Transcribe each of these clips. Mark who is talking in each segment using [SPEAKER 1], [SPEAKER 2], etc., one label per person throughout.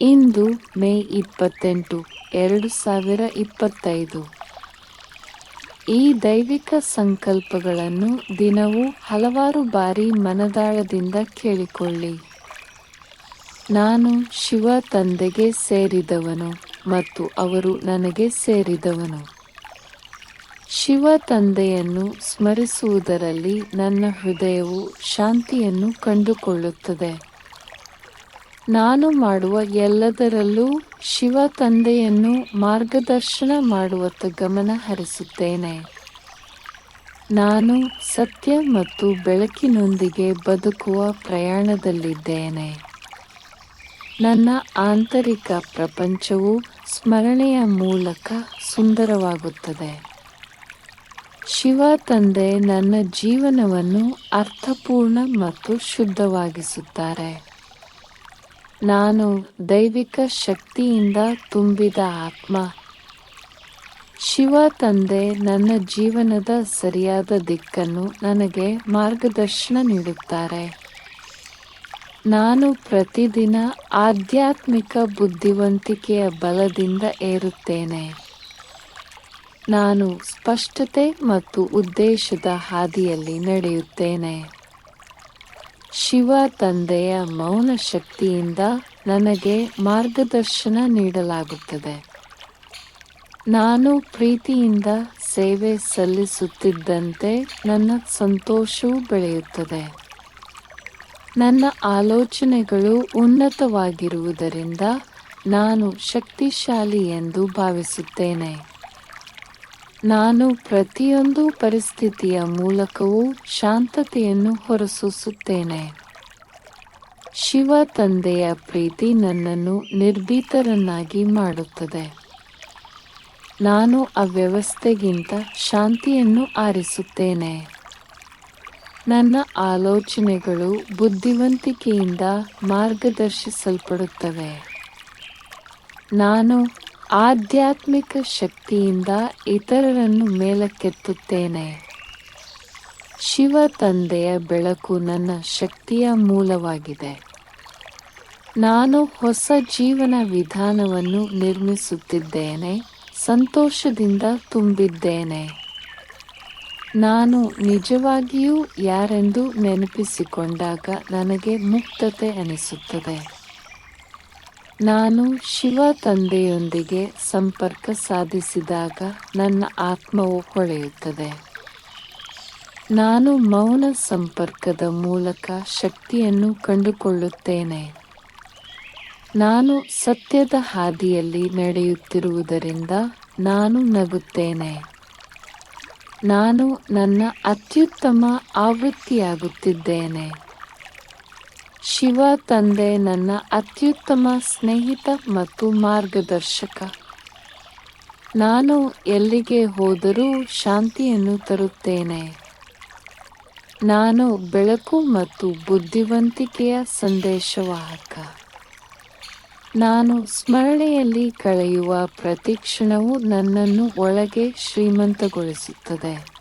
[SPEAKER 1] ಇಂದು ಮೇ ಇಪ್ಪತ್ತೆಂಟು, ಎರಡು ಸಾವಿರ ಇಪ್ಪತ್ತೈದು. ಈ ದೈವಿಕ ಸಂಕಲ್ಪಗಳನ್ನು ದಿನವೂ ಹಲವಾರು ಬಾರಿ ಮನದಾಳದಿಂದ ಕೇಳಿಕೊಳ್ಳಿ. ನಾನು ಶಿವ ತಂದೆಗೆ ಸೇರಿದವನು ಮತ್ತು ಅವರು ನನಗೆ ಸೇರಿದವನು. ಶಿವ ತಂದೆಯನ್ನು ಸ್ಮರಿಸುವುದರಲ್ಲಿ ನನ್ನ ಹೃದಯವು ಶಾಂತಿಯನ್ನು ಕಂಡುಕೊಳ್ಳುತ್ತದೆ. ನಾನು ಮಾಡುವ ಎಲ್ಲದರಲ್ಲೂ ಶಿವ ತಂದೆಯನ್ನು ಮಾರ್ಗದರ್ಶನ ಮಾಡುವತ್ತ ಗಮನ ಹರಿಸುತ್ತೇನೆ. ನಾನು ಸತ್ಯ ಮತ್ತು ಬೆಳಕಿನೊಂದಿಗೆ ಬದುಕುವ ಪ್ರಯಾಣದಲ್ಲಿದ್ದೇನೆ. ನನ್ನ ಆಂತರಿಕ ಪ್ರಪಂಚವು ಸ್ಮರಣೆಯ ಮೂಲಕ ಸುಂದರವಾಗುತ್ತದೆ. ಶಿವ ತಂದೆ ನನ್ನ ಜೀವನವನ್ನು ಅರ್ಥಪೂರ್ಣ ಮತ್ತು ಶುದ್ಧವಾಗಿಸುತ್ತಾರೆ. ನಾನು ದೈವಿಕ ಶಕ್ತಿಯಿಂದ ತುಂಬಿದ ಆತ್ಮ. ಶಿವ ತಂದೆ ನನ್ನ ಜೀವನದ ಸರಿಯಾದ ದಿಕ್ಕನ್ನು ನನಗೆ ಮಾರ್ಗದರ್ಶನ ನೀಡುತ್ತಾರೆ. ನಾನು ಪ್ರತಿದಿನ ಆಧ್ಯಾತ್ಮಿಕ ಬುದ್ಧಿವಂತಿಕೆಯ ಬಲದಿಂದ ಏರುತ್ತೇನೆ. ನಾನು ಸ್ಪಷ್ಟತೆ ಮತ್ತು ಉದ್ದೇಶದ ಹಾದಿಯಲ್ಲಿ ನಡೆಯುತ್ತೇನೆ. ಶಿವ ತಂದೆಯ ಮೌನ ಶಕ್ತಿಯಿಂದ ನನಗೆ ಮಾರ್ಗದರ್ಶನ ನೀಡಲಾಗುತ್ತದೆ. ನಾನು ಪ್ರೀತಿಯಿಂದ ಸೇವೆ ಸಲ್ಲಿಸುತ್ತಿದ್ದಂತೆ ನನ್ನ ಸಂತೋಷವೂ ಬೆಳೆಯುತ್ತದೆ. ನನ್ನ ಆಲೋಚನೆಗಳು ಉನ್ನತವಾಗಿರುವುದರಿಂದ ನಾನು ಶಕ್ತಿಶಾಲಿ ಎಂದು ಭಾವಿಸುತ್ತೇನೆ. ನಾನು ಪ್ರತಿಯೊಂದು ಪರಿಸ್ಥಿತಿಯ ಮೂಲಕವೂ ಶಾಂತತೆಯನ್ನು ಹೊರಸೂಸುತ್ತೇನೆ. ಶಿವ ತಂದೆಯ ಪ್ರೀತಿ ನನ್ನನ್ನು ನಿರ್ಭೀತರನ್ನಾಗಿ ಮಾಡುತ್ತದೆ. ನಾನು ಅವ್ಯವಸ್ಥೆಗಿಂತ ಶಾಂತಿಯನ್ನು ಆರಿಸುತ್ತೇನೆ. ನನ್ನ ಆಲೋಚನೆಗಳು ಬುದ್ಧಿವಂತಿಕೆಯಿಂದ ಮಾರ್ಗದರ್ಶಿಸಲ್ಪಡುತ್ತವೆ. ನಾನು ಆಧ್ಯಾತ್ಮಿಕ ಶಕ್ತಿಯಿಂದ ಇತರರನ್ನು ಮೇಲಕ್ಕೆತ್ತುತ್ತೇನೆ. ಶಿವ ತಂದೆಯ ಬೆಳಕು ನನ್ನ ಶಕ್ತಿಯ ಮೂಲವಾಗಿದೆ. ನಾನು ಹೊಸ ಜೀವನ ವಿಧಾನವನ್ನು ನಿರ್ಮಿಸುತ್ತಿದ್ದೇನೆ, ಸಂತೋಷದಿಂದ ತುಂಬಿದ್ದೇನೆ. ನಾನು ನಿಜವಾಗಿಯೂ ಯಾರೆಂದು ನೆನಪಿಸಿಕೊಂಡಾಗ ನನಗೆ ಮುಕ್ತತೆ ಅನಿಸುತ್ತದೆ. ನಾನು ಶಿವ ತಂದೆಯೊಂದಿಗೆ ಸಂಪರ್ಕ ಸಾಧಿಸಿದಾಗ ನನ್ನ ಆತ್ಮವು ಹೊಳೆಯುತ್ತದೆ. ನಾನು ಮೌನ ಸಂಪರ್ಕದ ಮೂಲಕ ಶಕ್ತಿಯನ್ನು ಕಂಡುಕೊಳ್ಳುತ್ತೇನೆ. ನಾನು ಸತ್ಯದ ಹಾದಿಯಲ್ಲಿ ನಡೆಯುತ್ತಿರುವುದರಿಂದ ನಾನು ನಗುತ್ತೇನೆ. ನಾನು ನನ್ನ ಅತ್ಯುತ್ತಮ ಆವೃತ್ತಿಯಾಗುತ್ತಿದ್ದೇನೆ. ಶಿವ ತಂದೆ, ನನ್ನ ಅತ್ಯುತ್ತಮ ಸ್ನೇಹಿತ ಮತ್ತು ಮಾರ್ಗದರ್ಶಕ. ನಾನು ಎಲ್ಲಿಗೆ ಹೋದರೂ ಶಾಂತಿಯನ್ನು ತರುತ್ತೇನೆ. ನಾನು ಬೆಳಕು ಮತ್ತು ಬುದ್ಧಿವಂತಿಕೆಯ ಸಂದೇಶವಾಹಕ. ನಾನು ಸ್ಮರಣೆಯಲ್ಲಿ ಕಳೆಯುವ ಪ್ರತಿಕ್ಷಣವು ನನ್ನನ್ನು ಒಳಗೆ ಶ್ರೀಮಂತಗೊಳಿಸುತ್ತದೆ.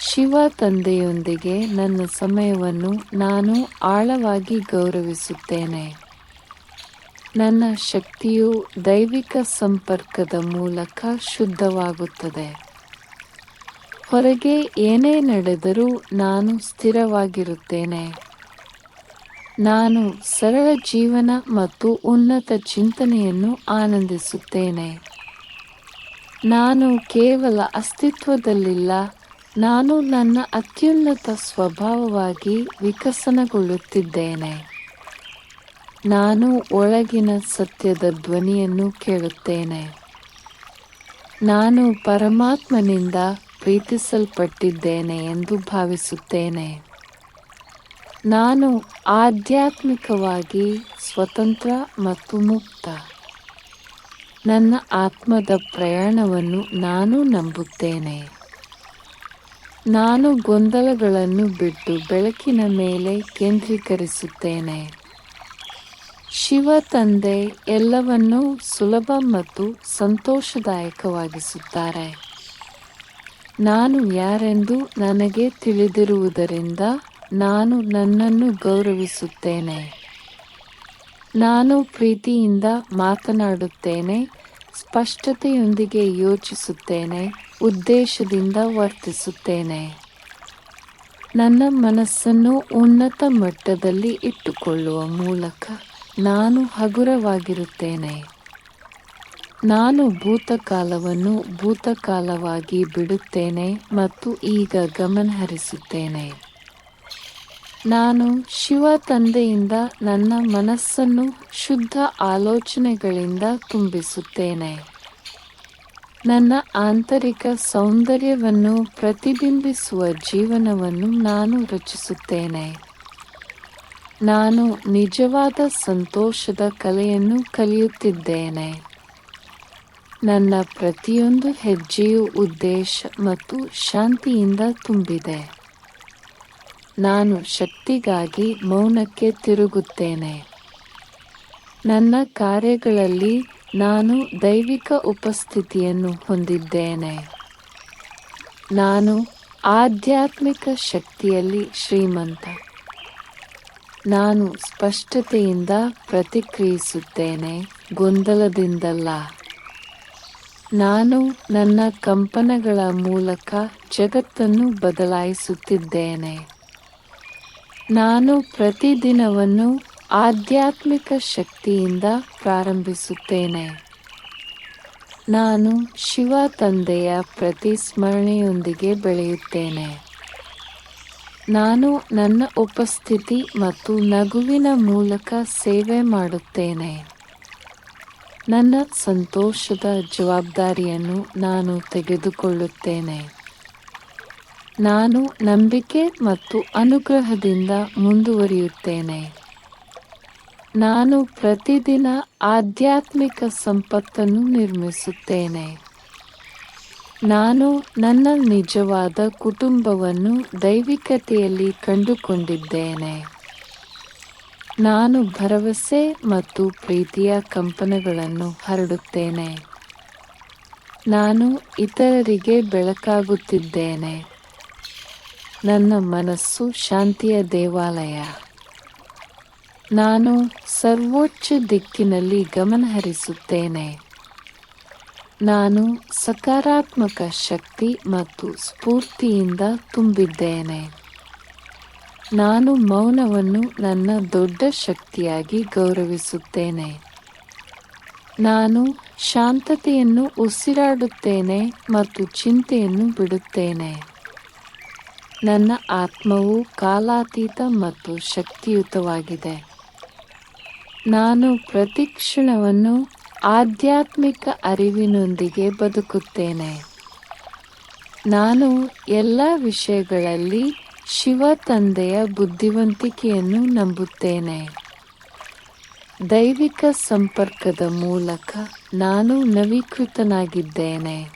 [SPEAKER 1] ಶಿವ ತಂದೆಯೊಂದಿಗೆ ನನ್ನ ಸಮಯವನ್ನು ನಾನು ಆಳವಾಗಿ ಗೌರವಿಸುತ್ತೇನೆ. ನನ್ನ ಶಕ್ತಿಯು ದೈವಿಕ ಸಂಪರ್ಕದ ಮೂಲಕ ಶುದ್ಧವಾಗುತ್ತದೆ. ಹೊರಗೆ ಏನೇ ನಡೆದರೂ ನಾನು ಸ್ಥಿರವಾಗಿರುತ್ತೇನೆ. ನಾನು ಸರಳ ಜೀವನ ಮತ್ತು ಉನ್ನತ ಚಿಂತನೆಯನ್ನು ಆನಂದಿಸುತ್ತೇನೆ. ನಾನು ಕೇವಲ ಅಸ್ತಿತ್ವದಲ್ಲಿಲ್ಲ ನಾನು ನನ್ನ ಅತ್ಯುನ್ನತ ಸ್ವಭಾವವಾಗಿ ವಿಕಸನಗೊಳ್ಳುತ್ತಿದ್ದೇನೆ. ನಾನು ಒಳಗಿನ ಸತ್ಯದ ಧ್ವನಿಯನ್ನು ಕೇಳುತ್ತೇನೆ. ನಾನು ಪರಮಾತ್ಮನಿಂದ ಪ್ರೀತಿಸಲ್ಪಟ್ಟಿದ್ದೇನೆ ಎಂದು ಭಾವಿಸುತ್ತೇನೆ. ನಾನು ಆಧ್ಯಾತ್ಮಿಕವಾಗಿ ಸ್ವತಂತ್ರ ಮತ್ತು ಮುಕ್ತ. ನನ್ನ ಆತ್ಮದ ಪ್ರಯಾಣವನ್ನು ನಾನು ನಂಬುತ್ತೇನೆ. ನಾನು ಗೊಂದಲಗಳನ್ನು ಬಿಟ್ಟು ಬೆಳಕಿನ ಮೇಲೆ ಕೇಂದ್ರೀಕರಿಸುತ್ತೇನೆ. ಶಿವ ತಂದೆ ಎಲ್ಲವನ್ನೂ ಸುಲಭ ಮತ್ತು ಸಂತೋಷದಾಯಕವಾಗಿಸುತ್ತಾರೆ. ನಾನು ಯಾರೆಂದು ನನಗೆ ತಿಳಿದಿರುವುದರಿಂದ ನಾನು ನನ್ನನ್ನು ಗೌರವಿಸುತ್ತೇನೆ. ನಾನು ಪ್ರೀತಿಯಿಂದ ಮಾತನಾಡುತ್ತೇನೆ, ಸ್ಪಷ್ಟತೆಯೊಂದಿಗೆ ಯೋಚಿಸುತ್ತೇನೆ. ಉದ್ದೇಶದಿಂದ ವರ್ತಿಸುತ್ತೇನೆ. ನನ್ನ ಮನಸ್ಸನ್ನು ಉನ್ನತ ಮಟ್ಟದಲ್ಲಿ ಇಟ್ಟುಕೊಳ್ಳುವ ಮೂಲಕ ನಾನು ಹಗುರವಾಗಿರುತ್ತೇನೆ. ನಾನು ಭೂತಕಾಲವನ್ನು ಭೂತಕಾಲವಾಗಿ ಬಿಡುತ್ತೇನೆ ಮತ್ತು ಈಗ ಗಮನಹರಿಸುತ್ತೇನೆ. ನಾನು ಶಿವ ತಂದೆಯಿಂದ ನನ್ನ ಮನಸ್ಸನ್ನು ಶುದ್ಧ ಆಲೋಚನೆಗಳಿಂದ ತುಂಬಿಸುತ್ತೇನೆ. ನನ್ನ ಆಂತರಿಕ ಸೌಂದರ್ಯವನ್ನು ಪ್ರತಿಬಿಂಬಿಸುವ ಜೀವನವನ್ನು ನಾನು ರಚಿಸುತ್ತೇನೆ. ನಾನು ನಿಜವಾದ ಸಂತೋಷದ ಕಲೆಯನ್ನು ಕಲಿಯುತ್ತಿದ್ದೇನೆ. ನನ್ನ ಪ್ರತಿಯೊಂದು ಹೆಜ್ಜೆಯು ಉದ್ದೇಶ ಮತ್ತು ಶಾಂತಿಯಿಂದ ತುಂಬಿದೆ. ನಾನು ಶಕ್ತಿಗಾಗಿ ಮೌನಕ್ಕೆ ತಿರುಗುತ್ತೇನೆ. ನನ್ನ ಕಾರ್ಯಗಳಲ್ಲಿ ನಾನು ದೈವಿಕ ಉಪಸ್ಥಿತಿಯನ್ನು ಹೊಂದಿದ್ದೇನೆ. ನಾನು ಆಧ್ಯಾತ್ಮಿಕ ಶಕ್ತಿಯಲ್ಲಿ ಶ್ರೀಮಂತ. ನಾನು ಸ್ಪಷ್ಟತೆಯಿಂದ ಪ್ರತಿಕ್ರಿಯಿಸುತ್ತೇನೆ ಗೊಂದಲದಿಂದಲ್ಲ. ನಾನು ನನ್ನ ಕಂಪನಗಳ ಮೂಲಕ ಜಗತ್ತನ್ನು ಬದಲಾಯಿಸುತ್ತಿದ್ದೇನೆ. ನಾನು ಪ್ರತಿದಿನವನ್ನು ಆಧ್ಯಾತ್ಮಿಕ ಶಕ್ತಿಯಿಂದ ಪ್ರಾರಂಭಿಸುತ್ತೇನೆ. ನಾನು ಶಿವ ತಂದೆಯ ಪ್ರತಿ ಸ್ಮರಣೆಯೊಂದಿಗೆ ಬೆಳೆಯುತ್ತೇನೆ. ನಾನು ನನ್ನ ಉಪಸ್ಥಿತಿ ಮತ್ತು ನಗುವಿನ ಮೂಲಕ ಸೇವೆ ಮಾಡುತ್ತೇನೆ. ನನ್ನ ಸಂತೋಷದ ಜವಾಬ್ದಾರಿಯನ್ನು ನಾನು ತೆಗೆದುಕೊಳ್ಳುತ್ತೇನೆ. ನಾನು ನಂಬಿಕೆ ಮತ್ತು ಅನುಗ್ರಹದಿಂದ ಮುಂದುವರಿಯುತ್ತೇನೆ. ನಾನು ಪ್ರತಿದಿನ ಆಧ್ಯಾತ್ಮಿಕ ಸಂಪತ್ತನ್ನು ನಿರ್ಮಿಸುತ್ತೇನೆ. ನಾನು ನನ್ನ ನಿಜವಾದ ಕುಟುಂಬವನ್ನು ದೈವಿಕತೆಯಲ್ಲಿ ಕಂಡುಕೊಂಡಿದ್ದೇನೆ. ನಾನು ಭರವಸೆ ಮತ್ತು ಪ್ರೀತಿಯ ಕಂಪನಗಳನ್ನು ಹರಡುತ್ತೇನೆ. ನಾನು ಇತರರಿಗೆ ಬೆಳಕಾಗುತ್ತಿದ್ದೇನೆ. ನನ್ನ ಮನಸ್ಸು ಶಾಂತಿಯ ದೇವಾಲಯ. ನಾನು ಸರ್ವೋಚ್ಚ ದಿಕ್ಕಿನಲ್ಲಿ ಗಮನಹರಿಸುತ್ತೇನೆ. ನಾನು ಸಕಾರಾತ್ಮಕ ಶಕ್ತಿ ಮತ್ತು ಸ್ಫೂರ್ತಿಯಿಂದ ತುಂಬಿದ್ದೇನೆ. ನಾನು ಮೌನವನ್ನು ನನ್ನ ದೊಡ್ಡ ಶಕ್ತಿಯಾಗಿ ಗೌರವಿಸುತ್ತೇನೆ. ನಾನು ಶಾಂತತೆಯನ್ನು ಉಸಿರಾಡುತ್ತೇನೆ ಮತ್ತು ಚಿಂತೆಯನ್ನು ಬಿಡುತ್ತೇನೆ. ನನ್ನ ಆತ್ಮವು ಕಾಲಾತೀತ ಮತ್ತು ಶಕ್ತಿಯುತವಾಗಿದೆ. ನಾನು ಪ್ರತಿ ಕ್ಷಣವನ್ನು ಆಧ್ಯಾತ್ಮಿಕ ಅರಿವಿನೊಂದಿಗೆ ಬದುಕುತ್ತೇನೆ. ನಾನು ಎಲ್ಲ ವಿಷಯಗಳಲ್ಲಿ ಶಿವ ತಂದೆಯ ಬುದ್ಧಿವಂತಿಕೆಯನ್ನು ನಂಬುತ್ತೇನೆ. ದೈವಿಕ ಸಂಪರ್ಕದ ಮೂಲಕ ನಾನು ನವೀಕೃತನಾಗಿದ್ದೇನೆ.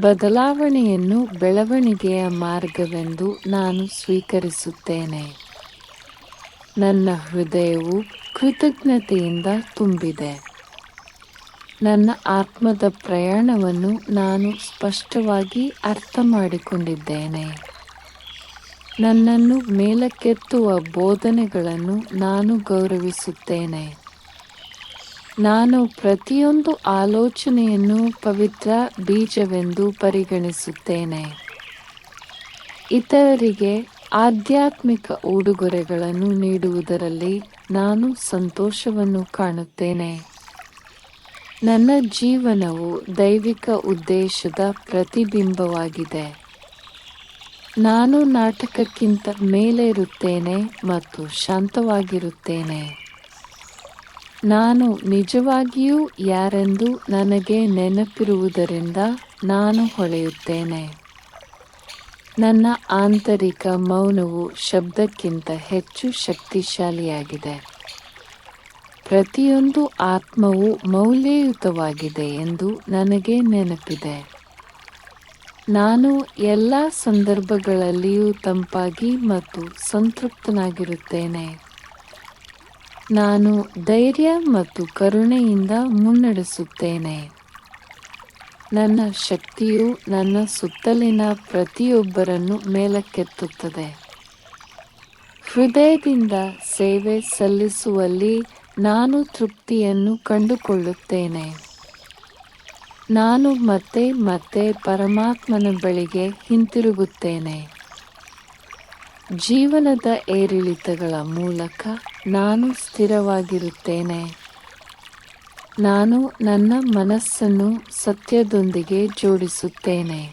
[SPEAKER 1] ಬದಲಾವಣೆಯನ್ನು ಬೆಳವಣಿಗೆಯ ಮಾರ್ಗವೆಂದು ನಾನು ಸ್ವೀಕರಿಸುತ್ತೇನೆ. ನನ್ನ ಹೃದಯವು ಕೃತಜ್ಞತೆಯಿಂದ ತುಂಬಿದೆ. ನನ್ನ ಆತ್ಮದ ಪ್ರಯಾಣವನ್ನು ನಾನು ಸ್ಪಷ್ಟವಾಗಿ ಅರ್ಥ ಮಾಡಿಕೊಂಡಿದ್ದೇನೆ ನನ್ನನ್ನು ಮೇಲಕ್ಕೆತ್ತುವ ಬೋಧನೆಗಳನ್ನು ನಾನು ಗೌರವಿಸುತ್ತೇನೆ. ನಾನು ಪ್ರತಿಯೊಂದು ಆಲೋಚನೆಯನ್ನು ಪವಿತ್ರ ಬೀಜವೆಂದು ಪರಿಗಣಿಸುತ್ತೇನೆ. ಇತರರಿಗೆ ಆಧ್ಯಾತ್ಮಿಕ ಉಡುಗೊರೆಗಳನ್ನು ನೀಡುವುದರಲ್ಲಿ ನಾನು ಸಂತೋಷವನ್ನು ಕಾಣುತ್ತೇನೆ. ನನ್ನ ಜೀವನವು ದೈವಿಕ ಉದ್ದೇಶದ ಪ್ರತಿಬಿಂಬವಾಗಿದೆ. ನಾನು ನಾಟಕಕ್ಕಿಂತ ಮೇಲೇರುತ್ತೇನೆ ಮತ್ತು ಶಾಂತವಾಗಿರುತ್ತೇನೆ. ನಾನು ನಿಜವಾಗಿಯೂ ಯಾರೆಂದು ನನಗೆ ನೆನಪಿರುವುದರಿಂದ ನಾನು ಹೊಳೆಯುತ್ತೇನೆ. ನನ್ನ ಆಂತರಿಕ ಮೌನವು ಶಬ್ದಕ್ಕಿಂತ ಹೆಚ್ಚು ಶಕ್ತಿಶಾಲಿಯಾಗಿದೆ. ಪ್ರತಿಯೊಂದು ಆತ್ಮವು ಮೌಲ್ಯಯುತವಾಗಿದೆ ಎಂದು ನನಗೆ ನೆನಪಿದೆ. ನಾನು ಎಲ್ಲ ಸಂದರ್ಭಗಳಲ್ಲಿಯೂ ತಂಪಾಗಿ ಮತ್ತು ಸಂತೃಪ್ತನಾಗಿರುತ್ತೇನೆ. ನಾನು ಧೈರ್ಯ ಮತ್ತು ಕರುಣೆಯಿಂದ ಮುನ್ನಡೆಸುತ್ತೇನೆ. ನನ್ನ ಶಕ್ತಿಯು ನನ್ನ ಸುತ್ತಲಿನ ಪ್ರತಿಯೊಬ್ಬರನ್ನು ಮೇಲಕ್ಕೆತ್ತುತ್ತದೆ. ಹೃದಯದಿಂದ ಸೇವೆ ಸಲ್ಲಿಸುವಲ್ಲಿ ನಾನು ತೃಪ್ತಿಯನ್ನು ಕಂಡುಕೊಳ್ಳುತ್ತೇನೆ. ನಾನು ಮತ್ತೆ ಮತ್ತೆ ಪರಮಾತ್ಮನ ಬಳಿಗೆ ಹಿಂತಿರುಗುತ್ತೇನೆ. ಜೀವನದ ಏರಿಳಿತಗಳ ಮೂಲಕ ನಾನು ಸ್ಥಿರವಾಗಿರುತ್ತೇನೆ. ನಾನು ನನ್ನ ಮನಸ್ಸನ್ನು ಸತ್ಯದೊಂದಿಗೆ ಜೋಡಿಸುತ್ತೇನೆ.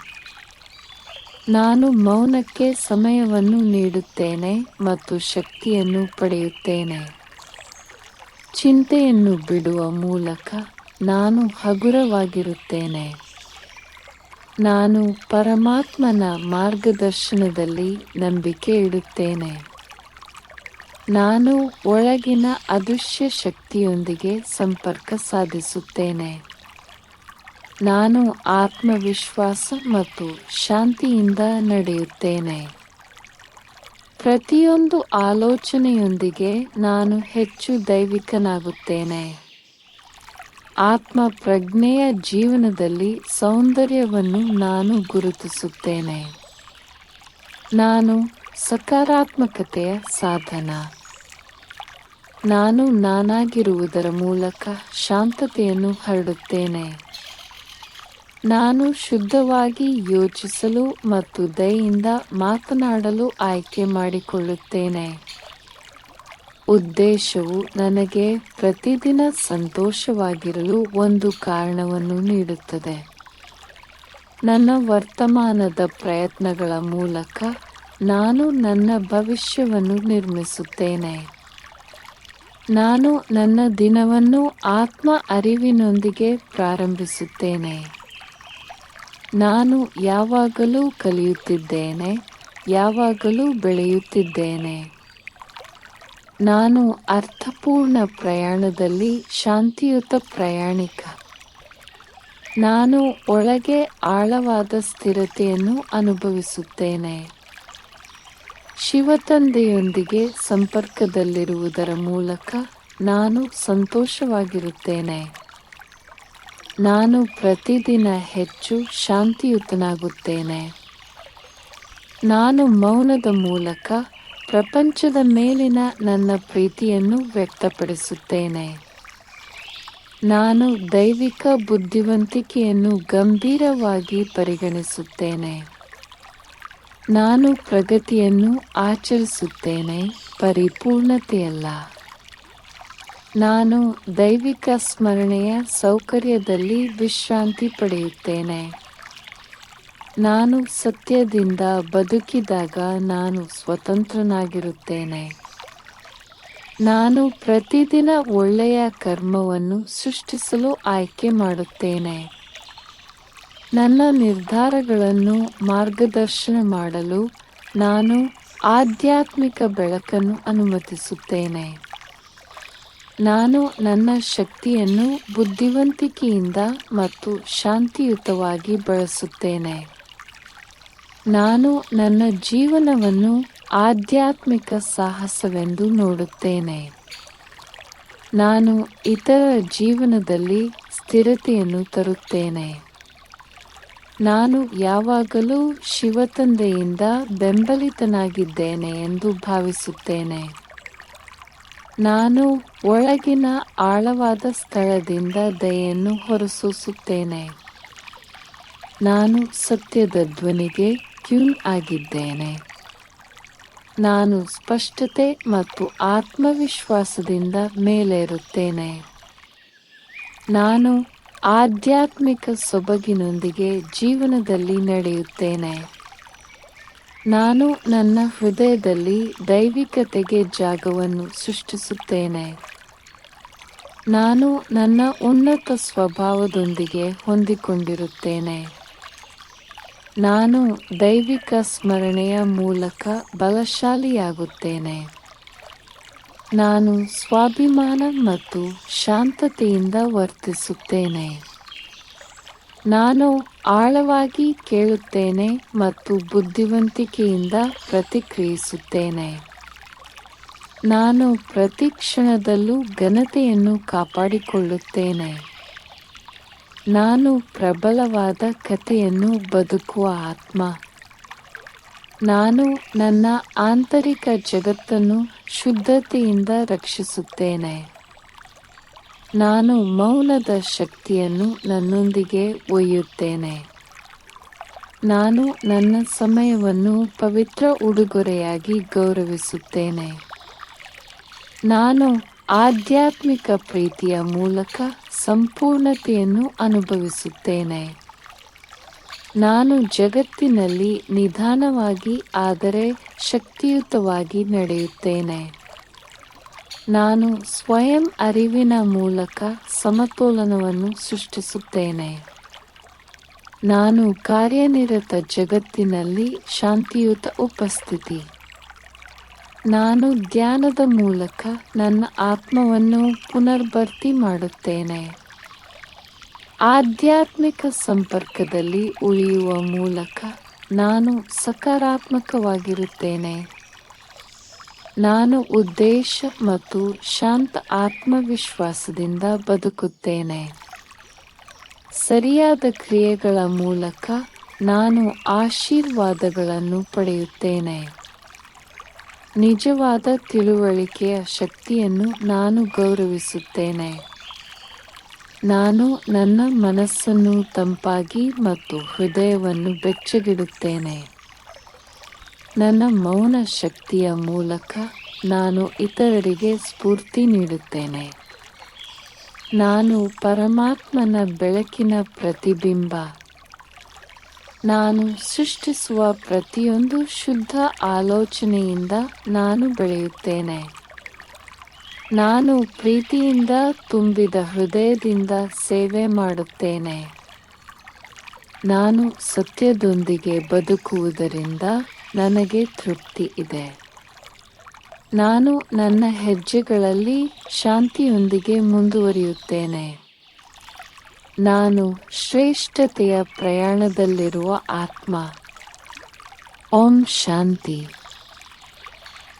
[SPEAKER 1] ನಾನು ಮೌನಕ್ಕೆ ಸಮಯವನ್ನು ನೀಡುತ್ತೇನೆ ಮತ್ತು ಶಕ್ತಿಯನ್ನು ಪಡೆಯುತ್ತೇನೆ. ಚಿಂತೆಯನ್ನು ಬಿಡುವ ಮೂಲಕ ನಾನು ಹಗುರವಾಗಿರುತ್ತೇನೆ. ನಾನು ಪರಮಾತ್ಮನ ಮಾರ್ಗದರ್ಶನದಲ್ಲಿ ನಂಬಿಕೆ ಇಡುತ್ತೇನೆ. ನಾನು ಒಳಗಿನ ಅದೃಶ್ಯ ಶಕ್ತಿಯೊಂದಿಗೆ ಸಂಪರ್ಕ ಸಾಧಿಸುತ್ತೇನೆ. ನಾನು ಆತ್ಮವಿಶ್ವಾಸ ಮತ್ತು ಶಾಂತಿಯಿಂದ ನಡೆಯುತ್ತೇನೆ. ಪ್ರತಿಯೊಂದು ಆಲೋಚನೆಯೊಂದಿಗೆ ನಾನು ಹೆಚ್ಚು ದೈವಿಕನಾಗುತ್ತೇನೆ. ಆತ್ಮ ಪ್ರಜ್ಞೆಯ ಜೀವನದಲ್ಲಿ ಸೌಂದರ್ಯವನ್ನು ನಾನು ಗುರುತಿಸುತ್ತೇನೆ. ನಾನು ಸಕಾರಾತ್ಮಕತೆಯ ಸಾಧನ. ನಾನು ನಾನಾಗಿರುವುದರ ಮೂಲಕ ಶಾಂತತೆಯನ್ನು ಹರಡುತ್ತೇನೆ. ನಾನು ಶುದ್ಧವಾಗಿ ಯೋಚಿಸಲು ಮತ್ತು ದಯೆಯಿಂದ ಮಾತನಾಡಲು ಆಯ್ಕೆ ಮಾಡಿಕೊಳ್ಳುತ್ತೇನೆ. ಉದ್ದೇಶವು ನನಗೆ ಪ್ರತಿದಿನ ಸಂತೋಷವಾಗಿರಲು ಒಂದು ಕಾರಣವನ್ನು ನೀಡುತ್ತದೆ. ನನ್ನ ವರ್ತಮಾನದ ಪ್ರಯತ್ನಗಳ ಮೂಲಕ ನಾನು ನನ್ನ ಭವಿಷ್ಯವನ್ನು ನಿರ್ಮಿಸುತ್ತೇನೆ. ನಾನು ನನ್ನ ದಿನವನ್ನು ಆತ್ಮ ಅರಿವಿನೊಂದಿಗೆ ಪ್ರಾರಂಭಿಸುತ್ತೇನೆ. ನಾನು ಯಾವಾಗಲೂ ಕಲಿಯುತ್ತಿದ್ದೇನೆ, ಯಾವಾಗಲೂ ಬೆಳೆಯುತ್ತಿದ್ದೇನೆ. ನಾನು ಅರ್ಥಪೂರ್ಣ ಪ್ರಯಾಣದಲ್ಲಿ ಶಾಂತಿಯುತ ಪ್ರಯಾಣಿಕ. ನಾನು ಒಳಗೆ ಆಳವಾದ ಸ್ಥಿರತೆಯನ್ನು ಅನುಭವಿಸುತ್ತೇನೆ. ಶಿವತಂದೆಯೊಂದಿಗೆ ಸಂಪರ್ಕದಲ್ಲಿರುವುದರ ಮೂಲಕ ನಾನು ಸಂತೋಷವಾಗಿರುತ್ತೇನೆ. ನಾನು ಪ್ರತಿದಿನ ಹೆಚ್ಚು ಶಾಂತಿಯುತನಾಗುತ್ತೇನೆ. ನಾನು ಮೌನದ ಮೂಲಕ ಪ್ರಪಂಚದ ಮೇಲಿನ ನನ್ನ ಪ್ರೀತಿಯನ್ನು ವ್ಯಕ್ತಪಡಿಸುತ್ತೇನೆ. ನಾನು ದೈವಿಕ ಬುದ್ಧಿವಂತಿಕೆಯನ್ನು ಗಂಭೀರವಾಗಿ ಪರಿಗಣಿಸುತ್ತೇನೆ. ನಾನು ಪ್ರಗತಿಯನ್ನು ಆಚರಿಸುತ್ತೇನೆ, ಪರಿಪೂರ್ಣತೆಯಲ್ಲ. ನಾನು ದೈವಿಕ ಸ್ಮರಣೆಯ ಸೌಕರ್ಯದಲ್ಲಿ ವಿಶ್ರಾಂತಿ ಪಡೆಯುತ್ತೇನೆ. ನಾನು ಸತ್ಯದಿಂದ ಬದುಕಿದಾಗ ನಾನು ಸ್ವತಂತ್ರನಾಗಿರುತ್ತೇನೆ. ನಾನು ಪ್ರತಿದಿನ ಒಳ್ಳೆಯ ಕರ್ಮವನ್ನು ಸೃಷ್ಟಿಸಲು ಆಯ್ಕೆ ಮಾಡುತ್ತೇನೆ. ನನ್ನ ನಿರ್ಧಾರಗಳನ್ನು ಮಾರ್ಗದರ್ಶನ ಮಾಡಲು ನಾನು ಆಧ್ಯಾತ್ಮಿಕ ಬೆಳಕನ್ನು ಅನುಮತಿಸುತ್ತೇನೆ. ನಾನು ನನ್ನ ಶಕ್ತಿಯನ್ನು ಬುದ್ಧಿವಂತಿಕೆಯಿಂದ ಮತ್ತು ಶಾಂತಿಯುತವಾಗಿ ಬಳಸುತ್ತೇನೆ. ನಾನು ನನ್ನ ಜೀವನವನ್ನು ಆಧ್ಯಾತ್ಮಿಕ ಸಾಹಸವೆಂದು ನೋಡುತ್ತೇನೆ. ನಾನು ಇತರ ಜೀವನದಲ್ಲಿ ಸ್ಥಿರತೆಯನ್ನು ತರುತ್ತೇನೆ. ನಾನು ಯಾವಾಗಲೂ ಶಿವತಂದೆಯಿಂದ ಬೆಂಬಲಿತನಾಗಿದ್ದೇನೆ ಎಂದು ಭಾವಿಸುತ್ತೇನೆ. ನಾನು ಒಳಗಿನ ಆಳವಾದ ಸ್ಥಳದಿಂದ ದಯೆಯನ್ನು ಹೊರಸೂಸುತ್ತೇನೆ. ನಾನು ಸತ್ಯದ ಧ್ವನಿಗೆ ಕ್ಯೂನ್ ಆಗಿದ್ದೇನೆ. ನಾನು ಸ್ಪಷ್ಟತೆ ಮತ್ತು ಆತ್ಮವಿಶ್ವಾಸದಿಂದ ಮೇಲೇರುತ್ತೇನೆ. ನಾನು ಆಧ್ಯಾತ್ಮಿಕ ಸೊಬಗಿನೊಂದಿಗೆ ಜೀವನದಲ್ಲಿ ನಡೆಯುತ್ತೇನೆ. ನಾನು ನನ್ನ ಹೃದಯದಲ್ಲಿ ದೈವಿಕತೆಗೆ ಜಾಗವನ್ನು ಸೃಷ್ಟಿಸುತ್ತೇನೆ. ನಾನು ನನ್ನ ಉನ್ನತ ಸ್ವಭಾವದೊಂದಿಗೆ ಹೊಂದಿಕೊಂಡಿರುತ್ತೇನೆ. ನಾನು ದೈವಿಕ ಸ್ಮರಣೆಯ ಮೂಲಕ ಬಲಶಾಲಿಯಾಗುತ್ತೇನೆ. ನಾನು ಸ್ವಾಭಿಮಾನ ಮತ್ತು ಶಾಂತತೆಯಿಂದ ವರ್ತಿಸುತ್ತೇನೆ. ನಾನು ಆಳವಾಗಿ ಕೇಳುತ್ತೇನೆ ಮತ್ತು ಬುದ್ಧಿವಂತಿಕೆಯಿಂದ ಪ್ರತಿಕ್ರಿಯಿಸುತ್ತೇನೆ. ನಾನು ಪ್ರತಿ ಕ್ಷಣದಲ್ಲೂ ಘನತೆಯನ್ನು ಕಾಪಾಡಿಕೊಳ್ಳುತ್ತೇನೆ. ನಾನು ಪ್ರಬಲವಾದ ಕಥೆಯನ್ನು ಬದುಕುವ ಆತ್ಮ. ನಾನು ನನ್ನ ಆಂತರಿಕ ಜಗತ್ತನ್ನು ಶುದ್ಧತೆಯಿಂದ ರಕ್ಷಿಸುತ್ತೇನೆ. ನಾನು ಮೌನದ ಶಕ್ತಿಯನ್ನು ನನ್ನೊಂದಿಗೆ ಒಯ್ಯುತ್ತೇನೆ. ನಾನು ನನ್ನ ಸಮಯವನ್ನು ಪವಿತ್ರ ಉಡುಗೊರೆಯಾಗಿ ಗೌರವಿಸುತ್ತೇನೆ. ನಾನು ಆಧ್ಯಾತ್ಮಿಕ ಪ್ರೀತಿಯ ಮೂಲಕ ಸಂಪೂರ್ಣತೆಯನ್ನು ಅನುಭವಿಸುತ್ತೇನೆ. ನಾನು ಜಗತ್ತಿನಲ್ಲಿ ನಿಧಾನವಾಗಿ ಆದರೆ ಶಕ್ತಿಯುತವಾಗಿ ನಡೆಯುತ್ತೇನೆ. ನಾನು ಸ್ವಯಂ ಅರಿವಿನ ಮೂಲಕ ಸಮತೋಲನವನ್ನು ಸೃಷ್ಟಿಸುತ್ತೇನೆ. ನಾನು ಕಾರ್ಯನಿರತ ಜಗತ್ತಿನಲ್ಲಿ ಶಾಂತಿಯುತ ಉಪಸ್ಥಿತಿ. ನಾನು ಧ್ಯಾನದ ಮೂಲಕ ನನ್ನ ಆತ್ಮವನ್ನು ಪುನರ್ಭರ್ತಿ ಮಾಡುತ್ತೇನೆ. ಆಧ್ಯಾತ್ಮಿಕ ಸಂಪರ್ಕದಲ್ಲಿ ಉಳಿಯುವ ಮೂಲಕ ನಾನು ಸಕಾರಾತ್ಮಕವಾಗಿರುತ್ತೇನೆ. ನಾನು ಉದ್ದೇಶ ಮತ್ತು ಶಾಂತ ಆತ್ಮವಿಶ್ವಾಸದಿಂದ ಬದುಕುತ್ತೇನೆ. ಸರಿಯಾದ ಕ್ರಿಯೆಗಳ ಮೂಲಕ ನಾನು ಆಶೀರ್ವಾದಗಳನ್ನು ಪಡೆಯುತ್ತೇನೆ. ನಿಜವಾದ ತಿಳುವಳಿಕೆಯ ಶಕ್ತಿಯನ್ನು ನಾನು ಗೌರವಿಸುತ್ತೇನೆ. ನಾನು ನನ್ನ ಮನಸ್ಸನ್ನು ತಂಪಾಗಿ ಮತ್ತು ಹೃದಯವನ್ನು ಬೆಚ್ಚಗಿಡುತ್ತೇನೆ. ನನ್ನ ಮೌನ ಶಕ್ತಿಯ ಮೂಲಕ ನಾನು ಇತರರಿಗೆ ಸ್ಫೂರ್ತಿ ನೀಡುತ್ತೇನೆ. ನಾನು ಪರಮಾತ್ಮನ ಬೆಳಕಿನ ಪ್ರತಿಬಿಂಬ. ನಾನು ಸೃಷ್ಟಿಸುವ ಪ್ರತಿಯೊಂದು ಶುದ್ಧ ಆಲೋಚನೆಯಿಂದ ನಾನು ಬೆಳೆಯುತ್ತೇನೆ. ನಾನು ಪ್ರೀತಿಯಿಂದ ತುಂಬಿದ ಹೃದಯದಿಂದ ಸೇವೆ ಮಾಡುತ್ತೇನೆ. ನಾನು ಸತ್ಯದೊಂದಿಗೆ ಬದುಕುವುದರಿಂದ ನನಗೆ ತೃಪ್ತಿ ಇದೆ. ನಾನು ನನ್ನ ಹೆಜ್ಜೆಗಳಲ್ಲಿ ಶಾಂತಿಯೊಂದಿಗೆ ಮುಂದುವರಿಯುತ್ತೇನೆ. ನಾನು ಶ್ರೇಷ್ಠತೆಯ ಪ್ರಯಾಣದಲ್ಲಿರುವ ಆತ್ಮ. ಓಂ ಶಾಂತಿ.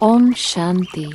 [SPEAKER 1] ಓಂ ಶಾಂತಿ